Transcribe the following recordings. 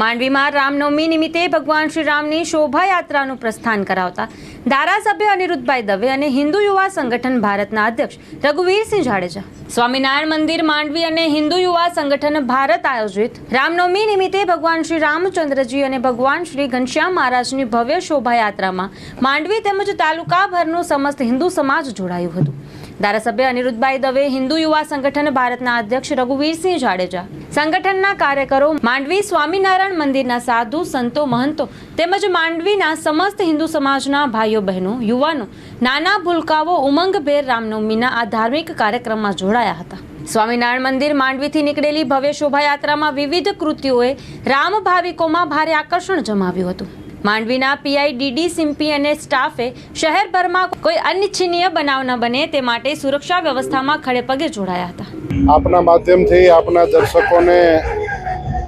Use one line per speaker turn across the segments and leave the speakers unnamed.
માંડવીમાં રામનવમી નિમિત્તે ભગવાન શ્રી રામની શોભાયાત્રાનું પ્રસ્થાન કરાવતા ધારાસભ્ય અનિરુદ્ધભાઈ દવે અને હિન્દુ યુવા સંગઠન ભારતના અધ્યક્ષ રઘુવીરસિંહ જાડેજા. સ્વામિનારાયણ મંદિર માંડવી અને હિન્દુ યુવા સંગઠન ભારત આયોજિત રામનવમી નિમિત્તે ભગવાન શ્રી રામચંદ્રજી અને ભગવાન શ્રી ઘનશ્યામ મહારાજની ભવ્ય શોભાયાત્રામાં માંડવી તેમજ તાલુકાભરનું સમસ્ત હિન્દુ સમાજ જોડાયું હતું. ધારાસભ્ય અનિરુદ્ધભાઈ દવે હિન્દુ યુવા સંગઠન ભારતના અધ્યક્ષ રઘુવીરસિંહ જાડેજા. સંગઠનના કાર્યકરો માંડવી સ્વામિનારાયણ મંદિરના સાધુ, સંતો, મહંતો તેમજ માંડવીના સમસ્ત હિન્દુ સમાજના ભાઈઓ, બહેનો, યુવાનો નાના ભૂલકાઓ, ઉમંગભેર રામનવમીના આ ધાર્મિક કાર્યક્રમમાં જોડાયા હતા. સ્વામિનારાયણ મંદિર માંડવીથી નીકળેલી ભવ્ય શોભાયાત્રામાં વિવિધ કૃતિઓએ રામ ભાવિકોમાં ભારે આકર્ષણ જમાવ્યું હતું. માંડવીના પીઆઈ ડીડી સિમ્પી અને સ્ટાફે શહેરભરમાં કોઈ અનિચ્છનીય બનાવ ન બને તે માટે સુરક્ષા વ્યવસ્થામાં ખડે પગે જોડાયા હતા.
આપના માધ્યમથી આપના દર્શકોને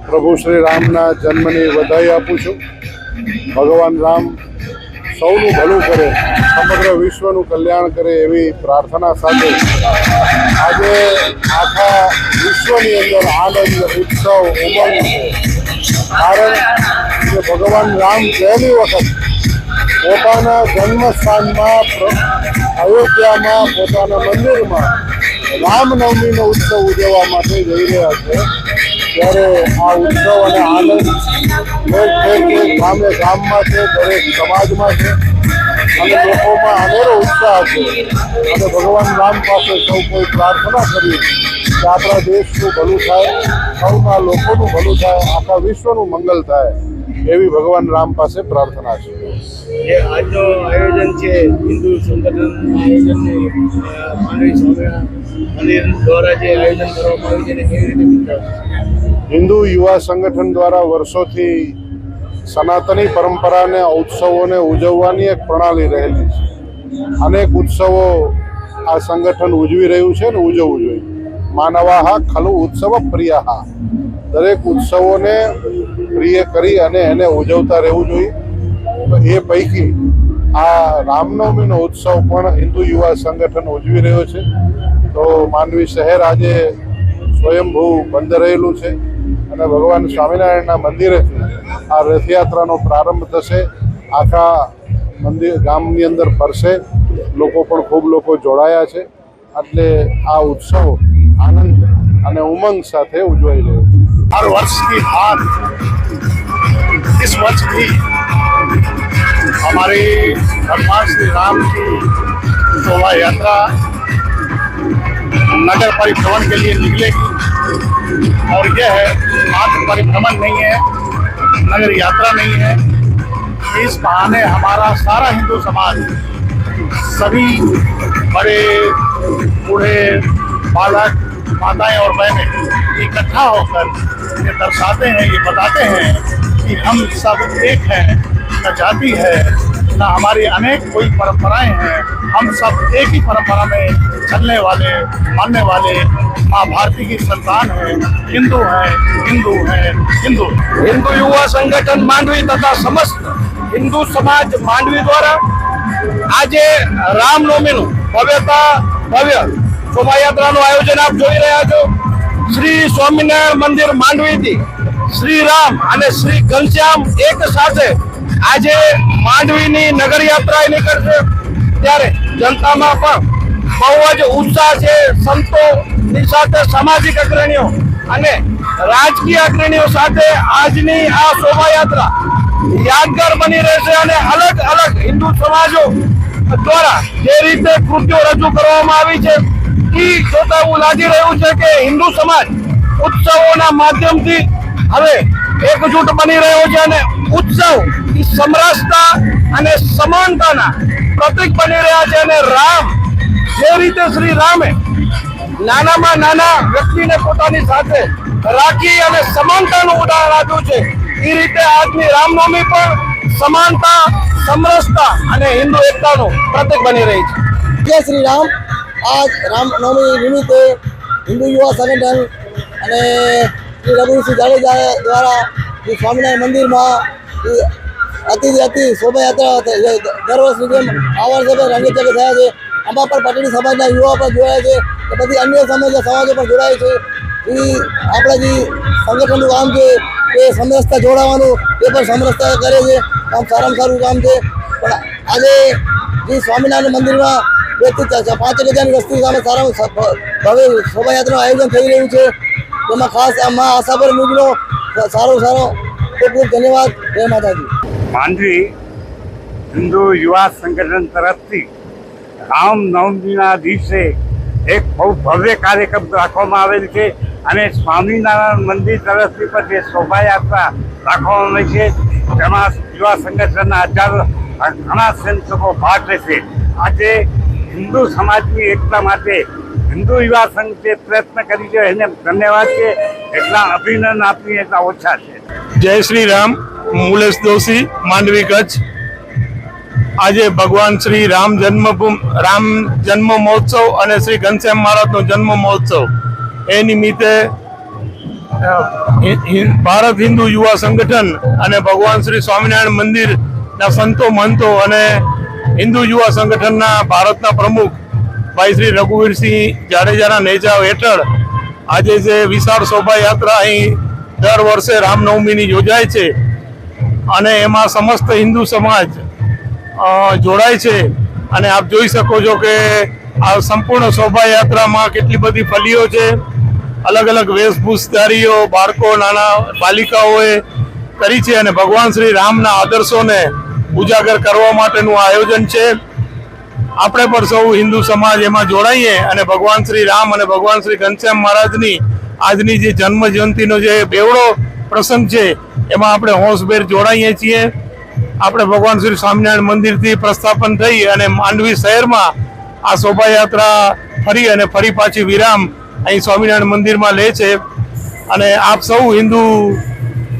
પ્રભુ શ્રી રામના જન્મની વધાઈ આપું છું. ભગવાન રામ સૌનું ભલું કરે, સમગ્ર વિશ્વનું કલ્યાણ કરે એવી પ્રાર્થના સાથે આજે આખા વિશ્વની અંદર આનંદ, ઉત્સવ, ઉમંગ છે કારણ કે ભગવાન રામ પહેલી વખત પોતાના જન્મસ્થાનમાં અયોધ્યામાં પોતાના મંદિરમાં રામનવમીનો ઉત્સવ ઉજવવા માટે જઈ રહ્યા છે. ત્યારે આ ઉત્સવ અને આનંદ ઠેર ઠેર ગામે ગામમાં છે, દરેક સમાજમાં છે. અને લોકોમાં અનેરો ઉત્સાહ છે. અને ભગવાન રામ પાસે સૌ કોઈ પ્રાર્થના કરી કે આપણા દેશનું ભલું થાય સૌના લોકોનું ભલું થાય આખા વિશ્વનું મંગલ થાય એવી ભગવાન રામ પાસે પ્રાર્થના છે.
આજનો આયોજન છે હિન્દુ સંગઠન મંદિર દ્વારા જે આયોજન કરવામાં આવ્યું છે એને કેવી રીતે
હિન્દુ યુવા સંગઠન દ્વારા વર્ષોથી સનાતની પરંપરાને ઉત્સવોને ઉજવવાની એક પ્રણાલી રહેલી છે. અનેક ઉત્સવો આ સંગઠન ઉજવી રહ્યું છે ને ઉજવવું જોઈએ. માનવાહા ખલુ ઉત્સવ પ્રિયાહા દરેક ઉત્સવોને પ્રિય કરી અને એને ઉજવતા રહેવું જોઈએ. એ પૈકી આ રામનવમીનો ઉત્સવ પણ હિન્દુ યુવા સંગઠન ઉજવી રહ્યો છે. તો માનવી શહેર આજે સ્વયંભૂ બંધ રહેલું છે અને ભગવાન સ્વામિનારાયણના મંદિરેથી આ રથયાત્રાનો પ્રારંભ થશે. આખા મંદિર ગામની અંદર ફરશે. લોકો પણ ખૂબ લોકો જોડાયા છે. એટલે આ ઉત્સવ આનંદ અને ઉમંગ સાથે ઉજવાઈ રહ્યો છે
हर वर्ष की भांति इस वर्ष भी हमारे भगवान श्री राम की शोभा यात्रा नगर परिभ्रमण के लिए निकलेगी और यह मात्र परिभ्रमण नहीं है नगर यात्रा नहीं है इस बहाने हमारा सारा हिंदू समाज सभी बड़े बूढ़े बालक माताएं और बहनें इकट्ठा होकर ये दर्शाते हैं ये बताते हैं कि हम सब एक हैं न जाति है न हमारी अनेक कोई परंपराएं हैं हम सब एक ही परंपरा में चलने वाले मानने वाले माँ भारती की संतान हैं हिंदू हैं हिंदू हैं हिंदू हैं।
હિન્દુ યુવા સંગઠન માંડવી તથા સમસ્ત હિન્દુ સમાજ માંડવી દ્વારા આજે રામનવમીનું ભવ્યતા ભવ્ય શોભાયાત્રાનું આયોજન આપ જોઈ રહ્યા છો. શ્રી સ્વામિનારાયણ મંદિર માંડવીથી શ્રી રામ અને શ્રી ઘનશ્યામ એક સાથે આજે માંડવીની નગર યાત્રા નીકળશે ત્યારે જનતામાં પણ બહુ જ ઉત્સાહ છે, સંતોની સાથે સામાજિક અગ્રણીઓ અને રાજકીય અગ્રણીઓ સાથે આજની આ શોભાયાત્રા યાદગાર બની રહેશે અને અલગ અલગ હિન્દુ સમાજો દ્વારા જે રીતે કૃત્યો રજૂ કરવામાં આવી છે એ જોતા એવું લાગી રહ્યું છે કે હિન્દુ સમાજ ઉત્સવોના માધ્યમથી હવે એકજૂટ બની રહ્યો છે અને ઉત્સવ એ સમરસતા અને સમાનતાના પ્રતિક બની રહ્યા છે અને રામ જે રીતે શ્રી રામે નાનામાં નાના વ્યક્તિને પોતાની સાથે રાખી અને સમાનતાનું ઉદાહરણ આપ્યું છે એ રીતે આજની રામનવમી પણ સમાનતા, સમરસતા અને હિન્દુ એકતાનું પ્રતિક બની રહી છે.
જય શ્રી રામ. આજ રામનવમી નિમિત્તે હિન્દુ યુવા સંગઠન અને શ્રી રઘુસિંહ જાડેજા દ્વારા શ્રી સ્વામિનારાયણ મંદિરમાં અતિથી અતિ શોભાયાત્રા દર વર્ષની જેમ આ વર્ષે પણ થયા છે. આમાં પણ પટેલી સમાજના યુવા પણ જોડાયા છે તો બધી અન્ય સમાજના સમાજો પણ જોડાય છે. એ આપણા જે સંગઠનનું કામ છે એ સમરસતા જોડાવાનું, એ પણ સમરસતા કરે છે. આમ સારામાં સારું કામ છે. પણ આજે જે સ્વામિનારાયણ મંદિરમાં બેથી પાંચ હજારની વસ્તી સામે સારામાં ભવ્ય શોભાયાત્રાનું આયોજન થઈ રહ્યું છે. તેમાં ખાસ આ મા આશાપર સારો સારો ખૂબ ખૂબ ધન્યવાદ. જય માતાજી.
માંડવી હિન્દુ યુવા સંગઠન તરફથી રામ નવમીના દિવસે એક બહુ ભવ્ય કાર્યક્રમ રાખવામાં આવેલ છે અને સ્વામિનારાયણ મંદિર તરફથી પણ જે શોભાયાત્રા રાખવામાં આવી છે, તેમાં યુવા સંગઠનના હજારો ઘણા સંસ્થકો ભાગ લેશે. આજે હિન્દુ સમાજની એકતા માટે હિન્દુ યુવા સંઘ જે પ્રયત્ન કરી છે, એને ધન્યવાદ છે. એટલા અભિનંદન આપી એટલા ઓછા છે.
જય શ્રી રામ, મુલેશ દોશી, માંડવી કચ્છ. આજે ભગવાન શ્રી રામ જન્મભૂમ, રામ જન્મ મહોત્સવ અને શ્રી ઘનશ્યામ મહારાજનો જન્મ મહોત્સવ એ નિમિત્તે ભારત હિન્દુ યુવા સંગઠન અને ભગવાન શ્રી સ્વામિનારાયણ મંદિરના સંતો મહંતો અને હિન્દુ યુવા સંગઠનના ભારતના પ્રમુખ ભાઈ શ્રી રઘુવીરસિંહ જાડેજાના નેજા હેઠળ આજે જે વિશાળ શોભાયાત્રા અહીં દર વર્ષે રામનવમીની યોજાય છે અને એમાં સમસ્ત હિન્દુ સમાજ જોડાય છે. અને આપ જોઈ શકો છો કે આ સંપૂર્ણ શોભાયાત્રામાં કેટલી બધી ફલીઓ છે. અલગ અલગ વેશભૂષધારીઓ, બાળકો, નાના બાલિકાઓએ કરી છે અને ભગવાન શ્રી રામના આદર્શોને ઉજાગર કરવા માટેનું આયોજન છે. આપણે પણ સૌ હિન્દુ સમાજ એમાં જોડાઈએ અને ભગવાન શ્રી રામ અને ભગવાન શ્રી ઘનશ્યામ મહારાજની આજની જે જન્મ જયંતિનો જે બેવડો પ્રસંગ છે, એમાં આપણે હોંશભેર જોડાઈએ છીએ. આપણે ભગવાન શ્રી સ્વામિનારાયણ મંદિરથી પ્રસ્થાપન થઈ અને માંડવી શહેરમાં આ શોભાયાત્રા ફરી અને ફરી પાછી વિરામ અહીં સ્વામિનારાયણ મંદિરમાં લે છે. અને આપ સૌ હિન્દુ,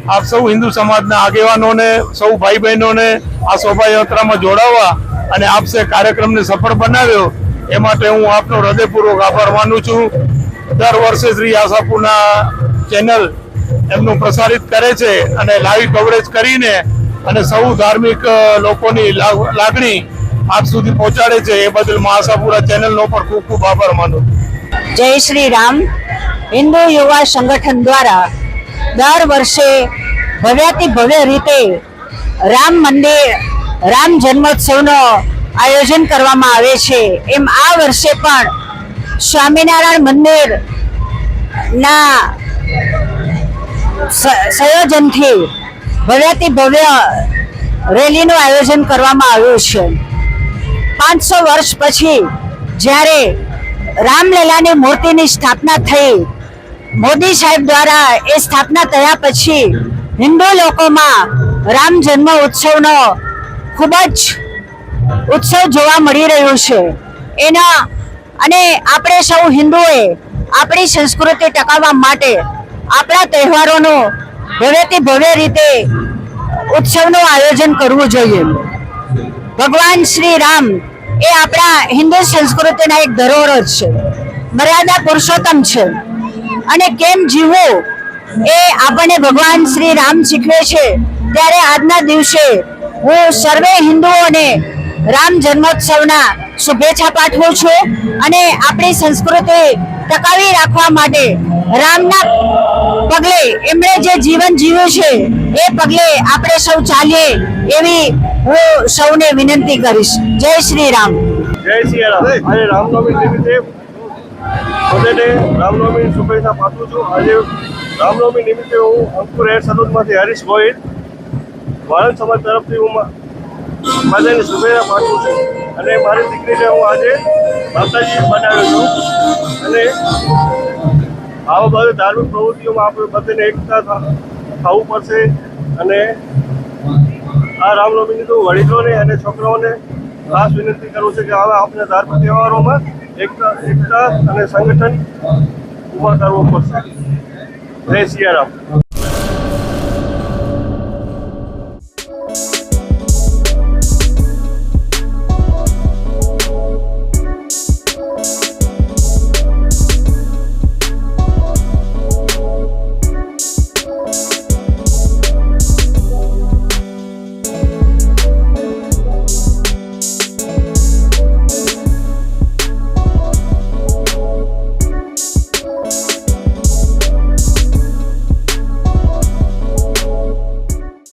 આપ સૌ હિન્દુ સમાજના આગેવાનોને, સૌ ભાઈ બહેનોને આ શોભાયાત્રામાં જોડાવા અને આપસે કાર્યક્રમને સફળ બનાવ્યો, એ માટે હું આપનો હૃદયપૂર્વક આભાર માનું છું. દર વર્ષે શ્રી આશાપુરના ચેનલ એમનું પ્રસારિત કરે છે અને લાઈવ કવરેજ કરીને અને સૌ ધાર્મિક લોકોની લાગ- લાગણી આપ સુધી પહોંચાડે છે, એ બદલ મા આશાપુરા ચેનલનો પણ ખૂબ ખૂબ આભાર માનું
જય શ્રી રામ. હિન્દુ યુવા સંગઠન દ્વારા દર વર્ષે ભવ્યાતિ ભવ્ય રીતે રામ મંદિર, રામ જન્મોત્સવનો આયોજન કરવામાં આવે છે. એમ આ વર્ષે પણ સ્વામિનારાયણ મંદિર ના સંયોજનથી ભવ્યથી ભવ્ય રેલીનું આયોજન કરવામાં આવ્યું છે. પાંચસો વર્ષ પછી જ્યારે રામલીલાની મૂર્તિની સ્થાપના થઈ, મોદી સાહેબ દ્વારા એ સ્થાપના થયા પછી હિન્દુ લોકોમાં રામ જન્મ ઉત્સવનો ખૂબ જ ઉત્સવ જોવા મળી રહ્યો છે. એના અને આપણે સૌ હિન્દુએ આપણી સંસ્કૃતિ ટકાવવા માટે આપણા તહેવારોનું ભવ્યથી ભવ્ય રીતે ઉત્સવનું આયોજન કરવું જોઈએ. ભગવાન શ્રી રામ એ આપણા હિન્દુ સંસ્કૃતિના એક ધરોહર જ છે. મર્યાદા પુરુષોત્તમ છે. અને કેમ જીવવું એ આપણને ભગવાન શ્રી રામ શીખવે છે. ત્યારે આજના દિવસે હું સર્વે હિન્દુઓને રામ જન્મોત્સવના શુભેચ્છા પાઠવું છું અને આપણી સંસ્કૃતિ ટકાવી રાખવા માટે રામના પગલે એમણે જે જીવન જીવ્યું છે, એ પગલે આપણે સૌ ચાલીએ એવી હું સૌને વિનંતી કરીશ. જય શ્રી રામ.
જય શ્રી રામ. આજે રામનવમી નિમિત્તે બધાને રામનવમી શુભેચ્છા પાઠવું છું. આજે રામનવમી નિમિત્તે હું અંકુર એર સલૂનમાંથી હરીશ ગોહિલ વાળંદ સમાજ તરફથી હું માતાની શુભેચ્છા પાઠવું છું. અને મારી દીકરીને હું આજે માતાજી બનાવ્યો છું. અને આવા બધા ધાર્મિક પ્રવૃત્તિઓમાં આપણે બધાને એકતા થવું પડશે. અને આ રામનવમીની તો વડીલોને અને છોકરાઓને ખાસ વિનંતી કરું છું કે હવે આપણે ધાર્મિક તહેવારોમાં એકતા એકતા અને સંગઠન ઊભા કરવો પડશે. જય સિયારામ.